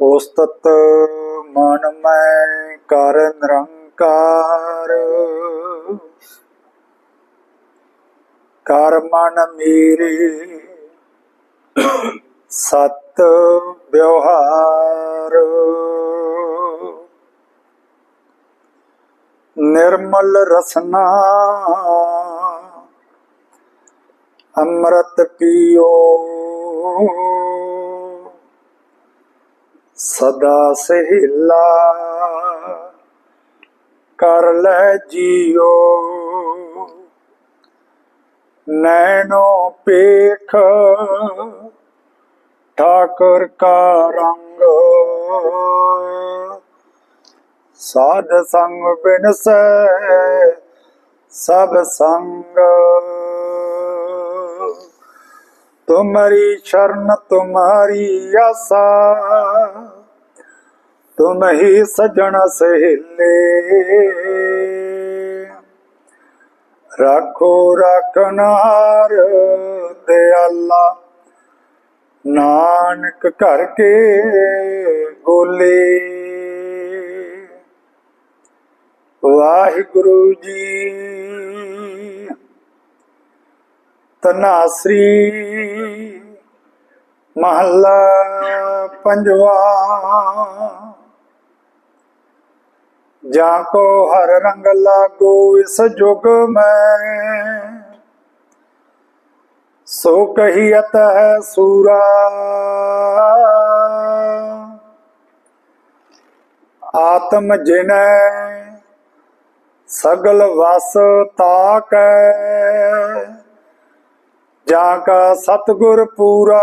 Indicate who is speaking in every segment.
Speaker 1: ਉਸਤਤ ਮਨ ਮੈਂ ਕਰ ਨਿਰੰਕਾਰ। ਕਰ ਮਨ ਮੇਰੀ ਸਤ ਵਿਵਹਾਰ। ਨਿਰਮਲ ਰਸਨਾ ਅੰਮ੍ਰਿਤ ਪੀਓ। ਸਦਾ ਸਹਿਲਾ ਕਰ ਲੈ ਜੀਓ। ਨੈਣੋ ਪੇਖ ਠਾਕੁਰ ਕਾ ਰੰਗ। ਸਾਧ ਸੰਗ ਬਿਨਸੈ ਸਭ ਸੰਗ। ਤੁਮਰੀ ਸ਼ਰਨ, ਤੁਮਾਰੀ ਆਸਾ। ਤੁਮ ਹੀ ਸਜਣ ਸਹੇਲੇ। ਰੱਖੋ, ਰਖਨਾਰ ਦਿਆਲਾ। ਨਾਨਕ ਘਰ ਕੇ ਗੋਲੇ ਵਾਹਿਗੁਰੂ ਜੀ। ਤਨਾਸਰੀ। ਮਹੱਲਾ ਪੰਜਵਾ। ਜਾਂ ਕੋ ਹਰ ਰੰਗ ਲਾਗੋ ਇਸ ਜੁਗ ਮੈਂ, ਸੋ ਕਹੀਅਤ ਹੈ ਸੂਰਾ। ਆਤਮ ਜਿਨੈ ਸਗਲ ਵਸ ਤਾਕੈ। ਜਾ ਕਾ ਸਤਗੁਰ ਪੂਰਾ।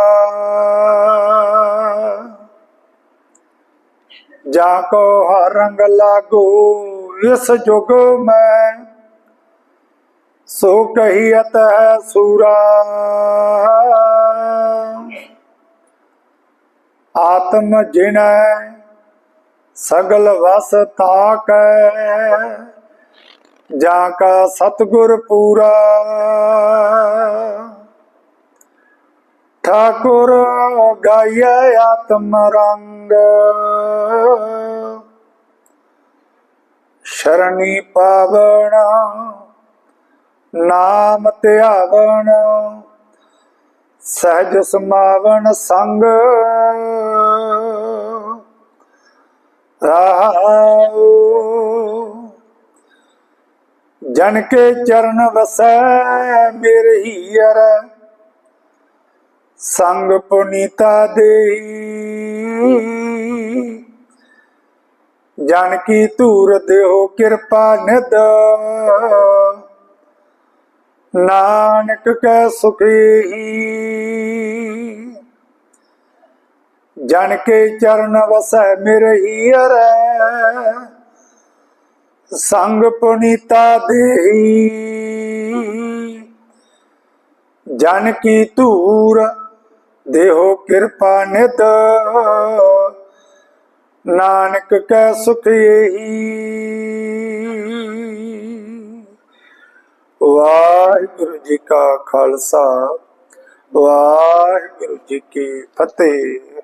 Speaker 1: ਜਾ ਕੋ ਹਰ ਰੰਗ ਲਾਗੋ, ਇਸ ਜੁਗ ਮੈਂ ਸੋ ਕਹੀਅਤ ਹੈ ਸੂਰਾ। ਆਤਮ ਜਿਨੈ ਸਗਲ ਵਸ ਤਾਕੈ, ਜਾ ਕਾ ਸਤਗੁਰ ਪੂਰਾ। ਠਾਕੁਰ ਗਾਇ ਆਤਮ ਰੰਗ। ਸ਼ਰਣੀ ਪਾਵਣਾ, ਨਾਮ ਧਿਆਵਣ, ਸਹਿਜ ਸਮਾਵਣ ਸੰਗ। ਰਾਉ ਜਨ ਕੇ ਚਰਨ ਵਸੈ, ਮੇਰੇ ਹੀਰ ਸੰਗ ਪੁਨੀਤਾ ਦੇਈ ਜਨ ਕੀ ਧੂਰ ਦੇਹੋ ਕਿਰਪਾ ਨਿਦ ਨਾਨਕ ਕੈ ਸੁਖੀ ਜਨ ਕੇ ਚਰਨ ਵਸੈ ਮਿਰਹੀ ਅਰੈ। ਸੰਗ ਪੁਨੀਤਾ ਦੇਹੀ। ਜਨ ਕੀ ਧੂਰ ਦੇਹੋ ਕਿਰਪਾ ਨਿਤ। ਨਾਨਕ ਕੈ ਸੁਖ ਇਹੀ ਵਾਹਿਗੁਰੂ ਜੀ ਕਾ ਖਾਲਸਾ, ਵਾਹਿਗੁਰੂ ਜੀ ਕੀ ਫਤਿਹ।